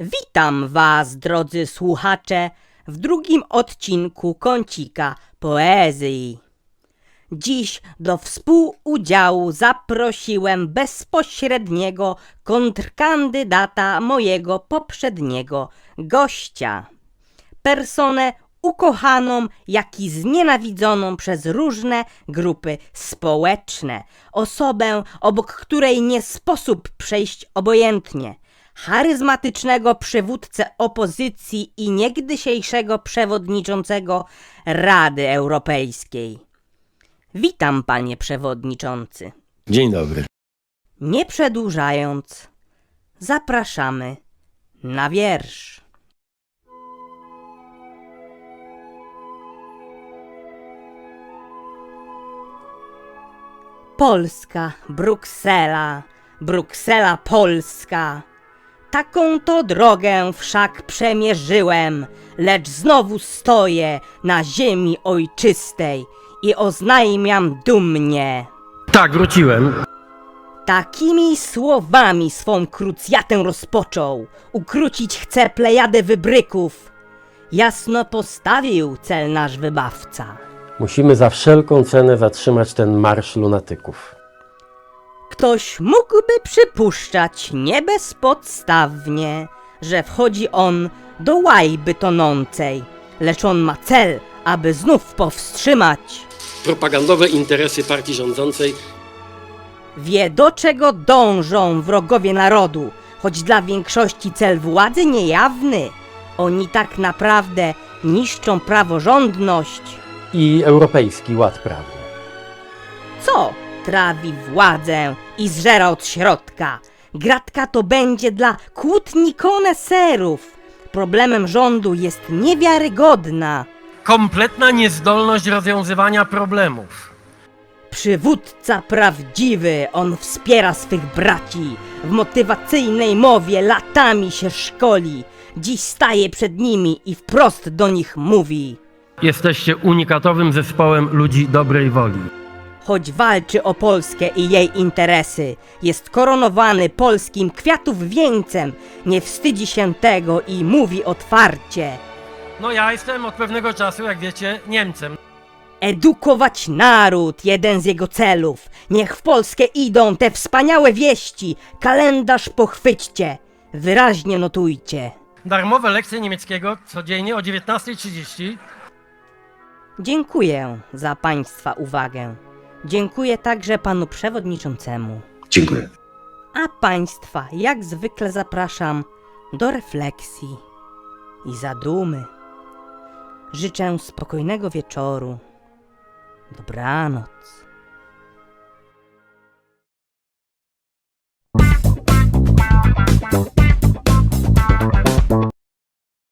Witam Was, drodzy słuchacze, w drugim odcinku Kącika Poezji. Dziś do współudziału zaprosiłem bezpośredniego kontrkandydata mojego poprzedniego gościa. Personę ukochaną, jak i znienawidzoną przez różne grupy społeczne. Osobę, obok której nie sposób przejść obojętnie. Charyzmatycznego przywódcę opozycji i niegdysiejszego przewodniczącego Rady Europejskiej. Witam, panie przewodniczący. Dzień dobry. Nie przedłużając, zapraszamy na wiersz. Polska, Bruksela, Bruksela Polska. Taką to drogę wszak przemierzyłem, lecz znowu stoję na ziemi ojczystej i oznajmiam dumnie. Tak, wróciłem. Takimi słowami swą krucjatę rozpoczął. Ukrócić chce plejadę wybryków. Jasno postawił cel nasz wybawca. Musimy za wszelką cenę zatrzymać ten marsz lunatyków. Ktoś mógłby przypuszczać nie bezpodstawnie, że wchodzi on do łajby tonącej, lecz on ma cel, aby znów powstrzymać. Propagandowe interesy partii rządzącej Wie do czego dążą wrogowie narodu, choć dla większości cel władzy niejawny. Oni tak naprawdę niszczą praworządność. i europejski ład prawny. Co trawi władzę i zżera od środka? Gratka to będzie dla kłótni koneserów. Problemem rządu jest niewiarygodna. Kompletna niezdolność rozwiązywania problemów. Przywódca prawdziwy, on wspiera swych braci. W motywacyjnej mowie latami się szkoli. Dziś staje przed nimi i wprost do nich mówi. Jesteście unikatowym zespołem ludzi dobrej woli. Choć walczy o Polskę i jej interesy, jest koronowany polskim kwiatów wieńcem, nie wstydzi się tego i mówi otwarcie. No ja jestem od pewnego czasu, jak wiecie, Niemcem. Edukować naród, jeden z jego celów. Niech w Polskę idą te wspaniałe wieści. Kalendarz pochwyćcie, wyraźnie notujcie. Darmowe lekcje niemieckiego codziennie o 19.30. Dziękuję za Państwa uwagę. Dziękuję także panu przewodniczącemu. Dziękuję. A Państwa jak zwykle zapraszam do refleksji i zadumy. Życzę spokojnego wieczoru. Dobranoc.